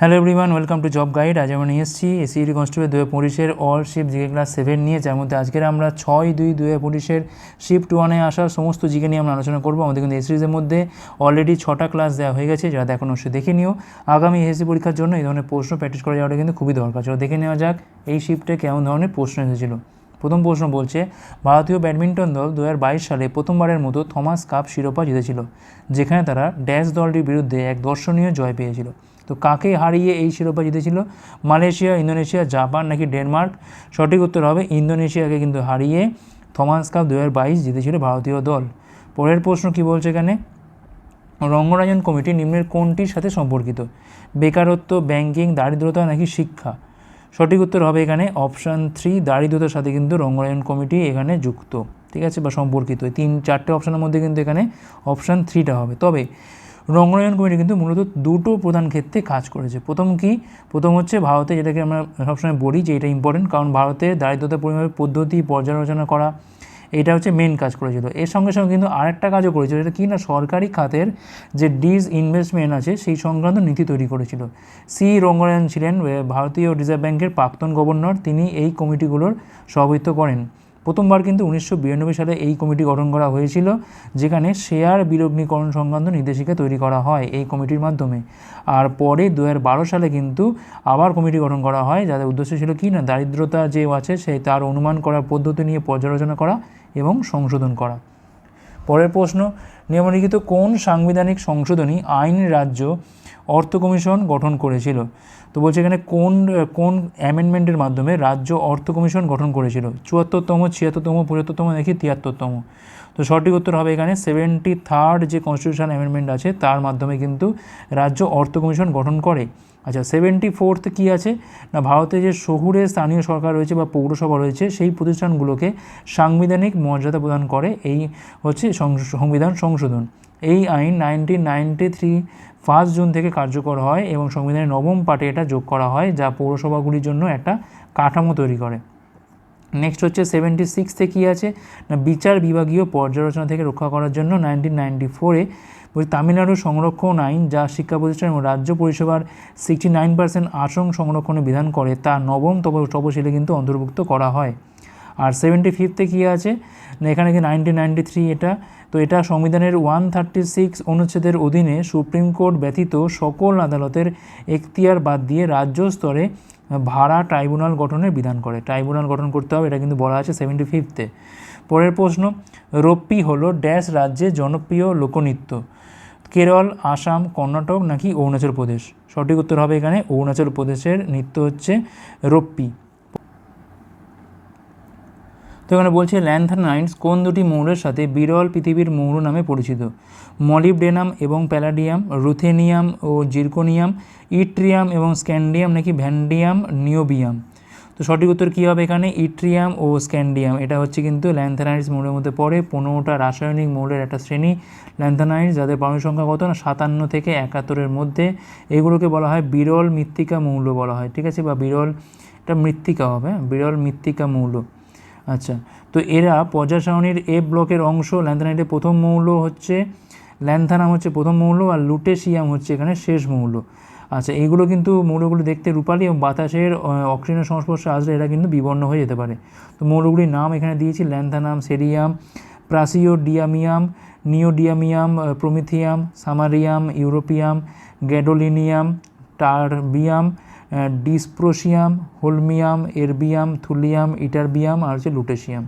Hello everyone welcome to job guide আজ আমরা নিয়ে এসেছি এসিডি কনস্টেবল দু হাজার পঁচিশের all shift GK class seven নিয়ে, যার মধ্যে আজকের আমরা ছয় দুই দু হাজার পঁচিশের শিফট ওয়ানে আসা সমস্ত জিকে নিয়ে আমরা আলোচনা করব। আমাদের কিন্তু এই সিরিজের মধ্যে অলরেডি ছটা ক্লাস দেওয়া হয়ে গেছে, যারা এখন অবশ্যই দেখে নিও। আগামী এসএসসি পরীক্ষার জন্য এই ধরনের প্রশ্ন প্র্যাকটিস করে যাওয়াটা কিন্তু খুবই দরকার। চলো দেখে নেওয়া যাক এই শিফটে কেমন ধরনের প্রশ্ন এসেছিল। প্রথম প্রশ্ন বলছে, ভারতীয় ব্যাডমিন্টন দল দুহাজার বাইশ সালে প্রথমবারের মতো থমাস কাপ শিরোপা জিতেছিল, যেখানে তারা ড্যাশ দলটির বিরুদ্ধে এক দর্শনীয় জয় পেয়েছিল। তো কাকে হারিয়ে এই শিরোপা জিতেছিল? মালয়েশিয়া, ইন্দোনেশিয়া, জাপান নাকি ডেনমার্ক? সঠিক উত্তর হবে ইন্দোনেশিয়াকে কিন্তু হারিয়ে থমাস কাপ দুহাজার বাইশ জিতেছিল ভারতীয় দল। পরের প্রশ্ন কি বলছে এখানে? রঙ্গরাজন কমিটি নিম্নের কোনটির সাথে সম্পর্কিত? বেকারত্ব, ব্যাংকিং, দারিদ্রতা নাকি শিক্ষা? সঠিক উত্তর হবে এখানে অপশান থ্রি, দারিদ্রতার সাথে কিন্তু রঙ্গরাজন কমিটি এখানে যুক্ত। ঠিক আছে? বা সম্পর্কিত। তিন, চারটে অপশানের মধ্যে কিন্তু এখানে অপশান থ্রিটা হবে। তবে রঙ্গরাজন কমিটি কিন্তু মূলত দুটো প্রধান ক্ষেত্রে কাজ করেছে। প্রথম কি? প্রথম হচ্ছে ভারতে যেটাকে আমরা সবসময় বলি যে এটা ইম্পর্টেন্ট কারণ ভারতে দারিদ্রতা পরিমাপের পদ্ধতি পর্যালোচনা করা, এটা হচ্ছে মেন কাজ করেছিল। এর সঙ্গে সঙ্গে কিন্তু আরেকটা কাজও করেছিল এটা কি না, সরকারি খাতের যে ডিস ইনভেস্টমেন্ট আছে, সেই সংক্রান্ত নীতি তৈরি করেছিল। সি রঙ্গরায়ন ছিলেন ভারতীয় রিজার্ভ ব্যাংকের প্রাক্তন গভর্নর, তিনি এই কমিটিগুলোর সভাপতিত্ব করেন। প্রথমবার কিন্তু উনিশশো বিরানব্বই সালে এই কমিটি গঠন করা হয়েছিল, যেখানে শেয়ার বিলগ্নীকরণ সংক্রান্ত নির্দেশিকা তৈরি করা হয় এই কমিটির মাধ্যমে। আর পরে দু হাজার বারো সালে কিন্তু আবার কমিটি গঠন করা হয়, যাদের উদ্দেশ্য ছিল কি না, দারিদ্রতা যে আছে সেই তার অনুমান করার পদ্ধতি নিয়ে পর্যালোচনা করা এবং সংশোধন করা। পরের প্রশ্ন, নিম্নলিখিত কোন সাংবিধানিক সংশোধনী আইন রাজ্য অর্থ কমিশন গঠন করেছিল। তো বলছে এখানে কোন কোন অ্যামেন্ডমেন্টের মাধ্যমে রাজ্য অর্থ কমিশন গঠন করেছিল? চুয়াত্তরতম, ছিয়াত্তরতম, পঁচাত্তরতম নাকি তিয়াত্তরতম? তো সঠিক উত্তর হবে এখানে সেভেন্টি থার্ড যে কনস্টিটিউশন অ্যামেন্ডমেন্ট আছে, তার মাধ্যমে কিন্তু রাজ্য অর্থ কমিশন গঠন করে। আচ্ছা সেভেন্টি ফোর্থ কী আছে? না, ভারতে যে শহুরে স্থানীয় সরকার রয়েছে বা পৌরসভা রয়েছে, সেই প্রতিষ্ঠানগুলোকে সাংবিধানিক মর্যাদা প্রদান করে। এই হচ্ছে সংবিধান সংশোধন। এই আইন nineteen ninety three first June থেকে কার্যকর হয় এবং সংবিধানের নবম পার্টে এটা যোগ করা হয়, যা পৌরসভাগুলির জন্য একটা কাঠামো তৈরি করে। নেক্সট হচ্ছে সেভেন্টি সিক্সতে কী আছে? না, বিচার বিভাগীয় পর্যালোচনা থেকে রক্ষা করার জন্য নাইনটিন নাইনটি ফোরে ওই তামিলনাড়ু সংরক্ষণ আইন, যা শিক্ষা প্রতিষ্ঠান এবং রাজ্য পরিষেবার সিক্সটি নাইন পার্সেন্ট আসন সংরক্ষণের বিধান করে, তা নবম তপশিলে কিন্তু অন্তর্ভুক্ত করা হয়। আর সেভেন্টি ফিফথে কী আছে? না, এখানে কি নাইনটিন নাইনটি থ্রি এটা, তো এটা সংবিধানের ওয়ান থার্টি সিক্স অনুচ্ছেদের অধীনে সুপ্রিম কোর্ট ব্যতীত সকল আদালতের এখতিয়ার বাদ দিয়ে রাজ্য স্তরে ভাড়া ট্রাইব্যুনাল গঠনের বিধান করে। ট্রাইব্যুনাল গঠন করতে হবে, এটা কিন্তু বলা আছে সেভেন্টি ফিফথে পরের প্রশ্ন, রপ্পি হলো ড্যাশ রাজ্যের জনপ্রিয় লোকনৃত্য। কেরল, আসাম, কর্ণাটক নাকি অরুণাচল প্রদেশ? সঠিক উত্তর হবে এখানে, অরুণাচল প্রদেশের নৃত্য হচ্ছে রপ্পি। তো এখানে বলছে ল্যান্থানাইটস কোন দুটি মৌলের সাথে বিরল পৃথিবীর মৌল নামে পরিচিত? মলিবডেনাম এবং প্যালাডিয়াম, রুথেনিয়াম ও জিরকোনিয়াম, ইট্রিয়াম এবং স্ক্যান্ডিয়াম নাকি ভ্যান্ডিয়াম, নিওবিয়াম? তো সঠিক উত্তর কী হবে এখানে? ইট্রিয়াম ও স্ক্যান্ডিয়াম। এটা হচ্ছে কিন্তু ল্যান্থানাইটস মৌলের মধ্যে পড়ে। পনেরোটা রাসায়নিক মৌলের একটা শ্রেণি। ল্যান্থানাইটস যাদের পারমাণবিক সংখ্যা কত না? সাতান্ন থেকে একাত্তরের মধ্যে। এগুলোকে বলা হয় বিরল মৃত্তিকা মৌল বলা হয়, ঠিক আছে? বা বিরল, এটা মৃত্তিকা হবে হ্যাঁ? বিরল মৃত্তিকা মৌল। আচ্ছা তো এরা পর্যায় সারণীর এ ব্লকের অংশ, ল্যান্থানাইটের প্রথম মৌল হচ্ছে ল্যান্থানাম হচ্ছে প্রথম মৌল আর লুটেশিয়াম হচ্ছে এখানে শেষ মৌল। আচ্ছা এইগুলো কিন্তু মৌলগুলো দেখতে রূপালি এবং বাতাসের অক্সিজেনের সংস্পর্শে আসলে এরা কিন্তু বিবর্ণ হয়ে যেতে পারে। তো মৌলগুলির নাম এখানে দিয়েছি, lanthanum, cerium, praseodymium, neodymium promethium, samarium, europium, gadolinium, terbium dysprosium holmium, erbium, thulium, ytterbium আর হচ্ছে লুটেশিয়াম।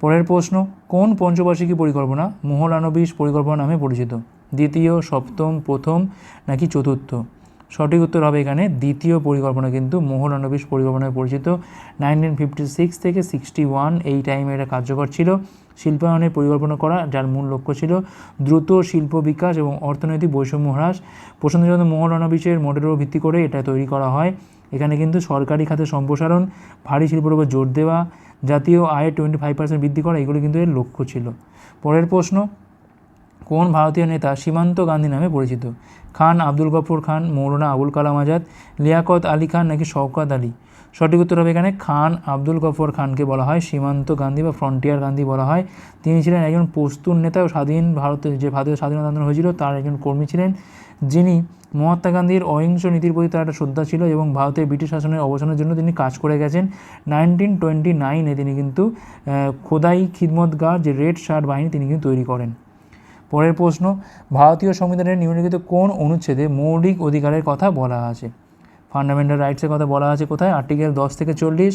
পরের প্রশ্ন, কোন পঞ্চবার্ষিকী পরিকল্পনা মোহলানবিশ পরিকল্পনা নামে পরিচিত? দ্বিতীয়, সপ্তম, প্রথম নাকি চতুর্থ? সঠিক উত্তর হবে এখানে দ্বিতীয় পরিকল্পনা কিন্তু মোহলানবিশ পরিকল্পনায় পরিচিত। নাইনটিন ফিফটি সিক্স থেকে সিক্সটি ওয়ান এই টাইমে এটা কার্যকর ছিল। শিল্পায়নের পরিকল্পনা করা, যার মূল লক্ষ্য ছিল দ্রুত শিল্প বিকাশ এবং অর্থনৈতিক বৈষম্য হ্রাস। প্রশান্তচন্দ্র মোহলানবিশের মডেলের উপর ভিত্তি করে এটা তৈরি করা হয়। এখানে কিন্তু সরকারি খাতের সম্প্রসারণ, ভারী শিল্পের উপর জোর দেওয়া, জাতীয় আয়ের টোয়েন্টি ফাইভ পার্সেন্ট বৃদ্ধি করা, এগুলো কিন্তু এর লক্ষ্য ছিল। পরের প্রশ্ন, কোন ভারতীয় নেতা সীমান্ত গান্ধী নামে পরিচিত? খান, আব্দুল গফর খান, মৌলানা আবুল কালাম আজাদ, লিয়াকত আলী খান নাকি শওকত আলী? সঠিক উত্তর হবে এখানে খান আব্দুল গফর খানকে বলা হয়। সীমান্ত গান্ধী বা ফ্রন্টিয়ার গান্ধী বলা হয়। তিনি ছিলেন একজন পস্তুন নেতা ও স্বাধীন ভারতের যে ভারতীয় স্বাধীনতা আন্দোলন হয়েছিল, তার একজন কর্মী ছিলেন। যিনি মহাত্মা গান্ধীর অহিংস নীতির প্রতি তার একটা শ্রদ্ধা ছিল এবং ভারতের ব্রিটিশ শাসনের অবসানের জন্য তিনি কাজ করে গেছেন। নাইনটিন টোয়েন্টি নাইনে তিনি কিন্তু খোদাই খিদমতগার যে রেড শার্ট বাহিনী তিনি কিন্তু তৈরি করেন। পরের প্রশ্ন, ভারতীয় সংবিধানের নিম্নলিখিত কোন অনুচ্ছেদে মৌলিক অধিকারের কথা বলা আছে? ফান্ডামেন্টাল রাইটসের কথা বলা আছে কোথায়? আর্টিকেল দশ থেকে চল্লিশ,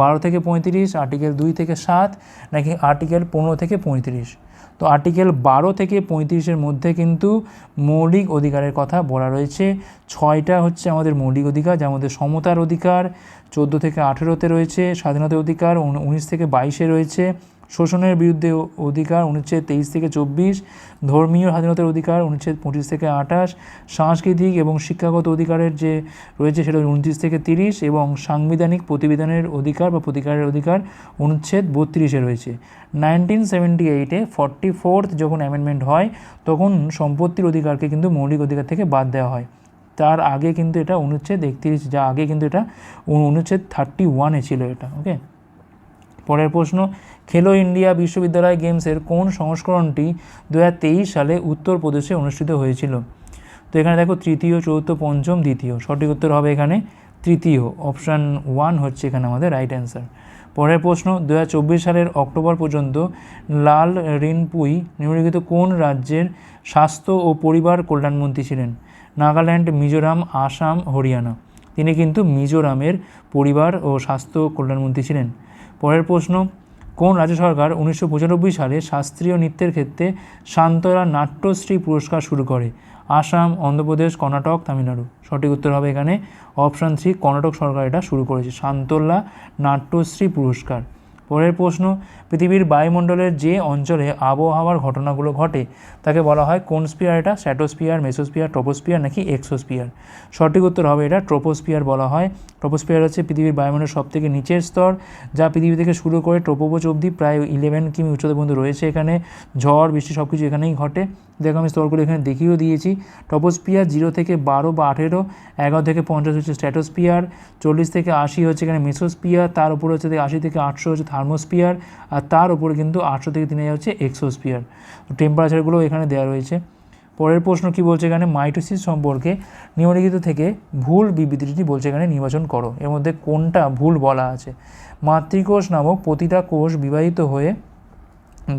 বারো থেকে পঁয়ত্রিশ আর্টিকেল দুই থেকে সাত, নাকি আর্টিকেল পনেরো থেকে পঁয়ত্রিশ? তো আর্টিকেল বারো থেকে পঁয়ত্রিশের মধ্যে কিন্তু মৌলিক অধিকারের কথা বলা রয়েছে। ছয়টা হচ্ছে আমাদের মৌলিক অধিকার, যার মধ্যে সমতার অধিকার, চোদ্দ থেকে আঠেরোতে রয়েছে স্বাধীনতার অধিকার উনিশ থেকে বাইশে রয়েছে শোষণের বিরুদ্ধে অধিকার অনুচ্ছেদ তেইশ থেকে চব্বিশ, ধর্মীয় স্বাধীনতার অধিকার অনুচ্ছেদ পঁচিশ থেকে আঠাশ, সাংস্কৃতিক এবং শিক্ষাগত অধিকারের যে রয়েছে সেটা উনত্রিশ থেকে তিরিশ এবং সাংবিধানিক প্রতিবেদনের অধিকার বা প্রতিকারের অধিকার অনুচ্ছেদ বত্রিশে রয়েছে। নাইনটিন সেভেন্টি এইটে ফর্টি ফোর্থ যখন অ্যামেন্ডমেন্ট হয়, তখন সম্পত্তির অধিকারকে কিন্তু মৌলিক অধিকার থেকে বাদ দেওয়া হয়। তার আগে কিন্তু এটা অনুচ্ছেদ একত্রিশ, যা আগে কিন্তু এটা অনু- অনুচ্ছেদ থার্টি ওয়ানে ছিল এটা ওকে পরের প্রশ্ন, খেলো ইন্ডিয়া বিশ্ববিদ্যালয় গেমসের কোন সংস্করণটি দু হাজার তেইশ সালে উত্তরপ্রদেশে অনুষ্ঠিত হয়েছিল? তো এখানে দেখো তৃতীয়, চতুর্থ, পঞ্চম, দ্বিতীয়। সঠিক উত্তর হবে এখানে তৃতীয়। অপশান ওয়ান হচ্ছে এখানে আমাদের রাইট অ্যান্সার পরের প্রশ্ন দু হাজার চব্বিশ সালের অক্টোবর পর্যন্ত লাল রিনপুই নিম্নলিখিত কোন রাজ্যের স্বাস্থ্য ও পরিবার কল্যাণমন্ত্রী ছিলেন? নাগাল্যান্ড, মিজোরাম, আসাম, হরিয়ানা। তিনি কিন্তু মিজোরামের পরিবার ও স্বাস্থ্য কল্যাণমন্ত্রী ছিলেন। পরের প্রশ্ন, কোন রাজ্য সরকার উনিশশো পঁচানব্বই সালে শাস্ত্রীয় নৃত্যের ক্ষেত্রে শান্তরা নাট্যশ্রী পুরস্কার শুরু করে? আসাম, অন্ধ্রপ্রদেশ, কর্ণাটক, তামিলনাড়ু। সঠিক উত্তর হবে এখানে অপশান থ্রি, কর্ণাটক সরকার এটা শুরু করেছে। শান্তলা নাট্যশ্রী পুরস্কার। পরের প্রশ্ন, পৃথিবীর বায়ুমণ্ডলের যে অঞ্চলে আবহাওয়ার ঘটনাগুলো ঘটে, তাকে বলা হয় কোন স্পিয়ার এটা স্যাটোস্পিয়ার মেসোস্পিয়ার ট্রোপোস্পিয়ার নাকি এক্সোস্পিয়ার সঠিক উত্তর হবে এটা ট্রোপোস্পিয়ার বলা হয়। ট্রোপোস্পিয়ার হচ্ছে পৃথিবীর বায়ুমণ্ডলের সব থেকে নিচের স্তর, যা পৃথিবী থেকে শুরু করে ট্রোপোপোচ অবধি প্রায় ইলেভেন কিমি উচ্চতা পর্যন্ত রয়েছে এখানে। ঝড়, বৃষ্টি সব কিছু এখানেই ঘটে। দেখো আমি স্তরগুলো এখানে দেখিয়েও দিয়েছি। টপোস্পিয়ার জিরো থেকে বারো বা আঠেরো, এগারো থেকে পঞ্চাশ হচ্ছে স্ট্যাটোস্পিয়ার চল্লিশ থেকে আশি হচ্ছে এখানে মেসোস্পিয়ার তার উপরে হচ্ছে আশি থেকে আটশো হচ্ছে থার্মোস্পিয়ার আর তার উপরে কিন্তু আটশো থেকে তিন হাজার হচ্ছে এক্সোস্পিয়ার টেম্পারেচারগুলো এখানে দেওয়া রয়েছে। পরের প্রশ্ন কি বলছে এখানে? মাইটোসিস সম্পর্কে নিম্নলিখিত থেকে ভুল বিবৃতিটি বলছে এখানে নির্বাচন করো। এর মধ্যে কোনটা ভুল বলা আছে? মাতৃকোষ নামক প্রতিটা কোষ বিবাহিত হয়ে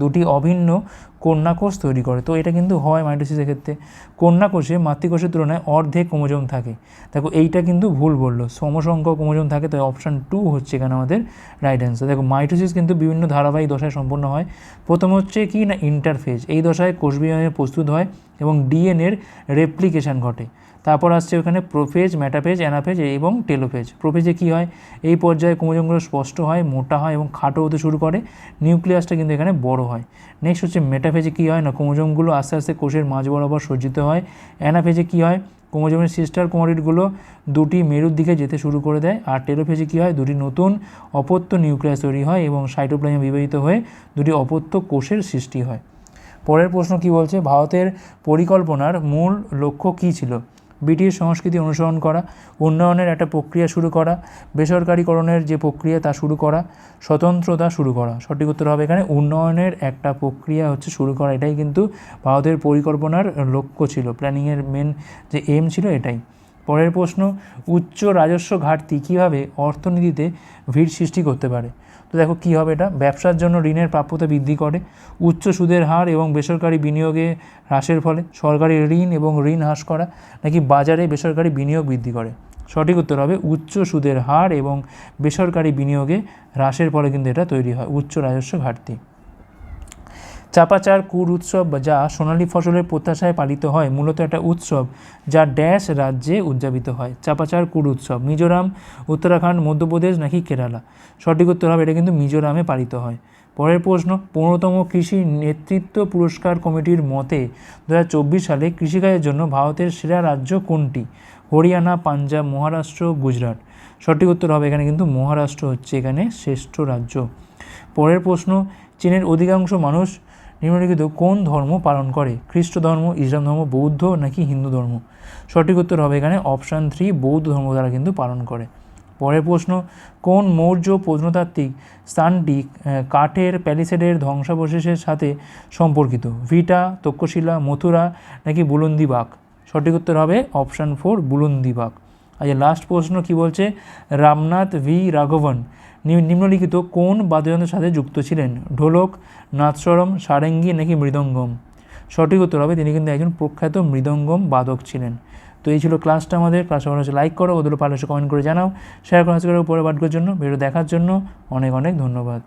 দুটি অভিন্ন কন্যা কোষ তৈরি করে। তো এটা কিন্তু হয় মাইটোসিসের ক্ষেত্রে। কন্যাকোষে মাতৃকোষের তুলনায় অর্ধেক ক্রোমোজোম থাকে। দেখো, এইটা কিন্তু ভুল বলল। সমসংখ্যক ক্রোমোজোম থাকে, তাই অপশান টু হচ্ছে এখানে আমাদের রাইট অ্যান্সার দেখো, মাইটোসিস কিন্তু বিভিন্ন ধারাবাহিক দশায় সম্পন্ন হয়। প্রথম হচ্ছে কি না ইন্টারফেজ এই দশায় কোষ প্রস্তুত হয় এবং ডিএনএর রেপ্লিকেশন ঘটে। তারপর আসছে ওখানে প্রোফেজ ম্যাটাফেজ অ্যানাফেজ এবং টেলোফেজ প্রোফেজে কী হয়? এই পর্যায়ে ক্রোমোজোমগুলো স্পষ্ট হয়, মোটা হয় এবং খাটো হতে শুরু করে। নিউক্লিয়াসটা কিন্তু এখানে বড় হয়। নেক্সট হচ্ছে মেটাফেজে কী হয় না? ক্রোমোজোমগুলো আস্তে আস্তে কোষের মাঝ বরাবর সজ্জিত হয়। অ্যানাফেজে কী হয়? ক্রোমোজোমের সিস্টার ক্রোমাটিডগুলো দুটি মেরুর দিকে যেতে শুরু করে দেয়। আর টেলোফেজে কী হয়? দুটি নতুন অপত্য নিউক্লিয়াস তৈরি হয় এবং সাইটোপ্লাজমে বিবাহিত হয়ে দুটি অপত্য কোষের সৃষ্টি হয়। পরের প্রশ্ন কি বলছে? ভারতের পরিকল্পনার মূল লক্ষ্য কী ছিল? ব্রিটিশ সংস্কৃতি অনুসরণ করা, উন্নয়নের একটা প্রক্রিয়া শুরু করা, বেসরকারীকরণের যে প্রক্রিয়া তা শুরু করা, স্বতন্ত্রতা শুরু করা। সঠিক উত্তর হবে এখানে উন্নয়নের একটা প্রক্রিয়া হচ্ছে শুরু করা। এটাই কিন্তু ভারতের পরিকল্পনার লক্ষ্য ছিল। প্ল্যানিংয়ের মেন যে এম ছিল এটাই। পরের প্রশ্ন, উচ্চ রাজস্ব ঘাটতি কীভাবে অর্থনীতিতে ভিড় সৃষ্টি করতে পারে? তো দেখো কী হবে এটা? ব্যবসার জন্য ঋণের প্রাপ্যতা বৃদ্ধি করে। উচ্চ সুদের হার এবং বেসরকারি বিনিয়োগে হ্রাসের ফলে সরকারি ঋণ এবং ঋণ হ্রাস করা নাকি বাজারে বেসরকারি বিনিয়োগ বৃদ্ধি করে। সঠিক উত্তর হবে উচ্চ সুদের হার এবং বেসরকারি বিনিয়োগে হ্রাসের ফলে কিন্তু এটা তৈরি হয়, উচ্চ রাজস্ব ঘাটতি। চাপাচার কুর উৎসব যা সোনালী ফসলের প্রত্যাশায় পালিত হয়, মূলত একটা উৎসব যা ড্যাশ রাজ্যে উদযাপিত হয়। চাপাচার কুর উৎসব, মিজোরাম, উত্তরাখণ্ড, মধ্যপ্রদেশ নাকি কেরালা? সঠিক উত্তর হবে এটা কিন্তু মিজোরামে পালিত হয়। পরের প্রশ্ন, পনেরোতম কৃষি নেতৃত্ব পুরস্কার কমিটির মতে দু হাজার চব্বিশ সালে কৃষিকাজের জন্য ভারতের সেরা রাজ্য কোনটি? হরিয়ানা, পাঞ্জাব, মহারাষ্ট্র, গুজরাট। সঠিক উত্তর হবে এখানে কিন্তু মহারাষ্ট্র হচ্ছে এখানে শ্রেষ্ঠ রাজ্য। পরের প্রশ্ন, চীনের অধিকাংশ মানুষ নিম্নলিখিত কোন ধর্ম পালন করে? খ্রিস্ট ধর্ম, ইসলাম ধর্ম, বৌদ্ধ নাকি হিন্দু ধর্ম? সঠিক উত্তর হবে এখানে অপশান থ্রি বৌদ্ধ ধর্ম তারা কিন্তু পালন করে। পরের প্রশ্ন, কোন মৌর্য প্রত্নতাত্ত্বিক স্থানটি কাঠের প্যালিসেডের ধ্বংসাবশেষের সাথে সম্পর্কিত? ভিটা, তক্ষশিলা, মথুরা নাকি বুলন্দিবাগ? সঠিক উত্তর হবে অপশান ফোর বুলন্দিবাগ। আচ্ছা লাস্ট প্রশ্ন কি বলছে? রামনাথ ভি রাঘবন নিম্নলিখিত কোন বাদ্যযন্ত্রের সাথে যুক্ত ছিলেন? ঢোলক নাদস্বরম সারেঙ্গি নাকি মৃদঙ্গম? সঠিক উত্তর হবে তিনি কিন্তু একজন প্রখ্যাত মৃদঙ্গম বাদক ছিলেন। তো এই ছিল ক্লাসটা আমাদের। ক্লাসটা ভালো হচ্ছে লাইক করো ওদের পারলে কমেন্ট করে জানাও। শেয়ার করো পরে পাঠকের জন্য ভিডিও দেখার জন্য অনেক অনেক ধন্যবাদ।